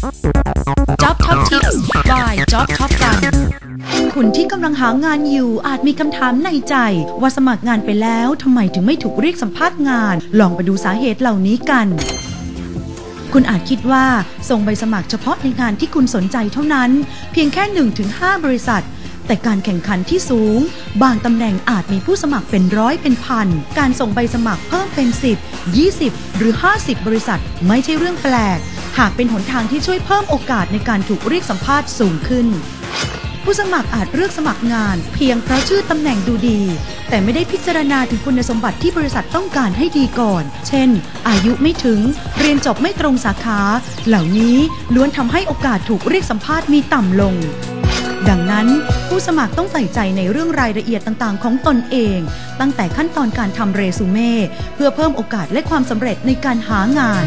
Job Top Tips by Job Top Gun คุณที่กำลังหางานอยู่อาจมีคำถามในใจ ว่าสมัครงานไปแล้วทำไมถึงไม่ถูกเรียกสัมภาษณ์งาน ลองไปดูสาเหตุเหล่านี้กันคุณอาจคิดว่าส่งใบสมัครเฉพาะในงานที่คุณสนใจเท่านั้น เพียงแค่ 1-5 บริษัท แต่การแข่งขันที่สูง บางตำแหน่งอาจมีผู้สมัครเป็นร้อยเป็นพัน การส่งใบสมัครเพิ่มเป็น 10 20 หรือ 50 บริษัท ไม่ใช่เรื่องแปลก หากเป็นหนทางที่ช่วยเพิ่มโอกาสในการถูกเรียกสัมภาษณ์สูงขึ้น ผู้สมัครอาจเลือกสมัครงาน เพียงเพราะชื่อตำแหน่งดูดี แต่ไม่ได้พิจารณาถึงคุณสมบัติที่บริษัทต้องการให้ดีก่อน เช่น อายุไม่ถึง เรียนจบไม่ตรงสาขา เหล่านี้ล้วนทำให้โอกาสถูกเรียกสัมภาษณ์มีต่ำลงดังนั้นผู้สมัครต้องใส่ใจในเรื่องรายละเอียดต่างๆ ของตนเอง ตั้งแต่ขั้นตอนการทำเรซูเม่เพื่อเพิ่มโอกาสและความสำเร็จในการหางาน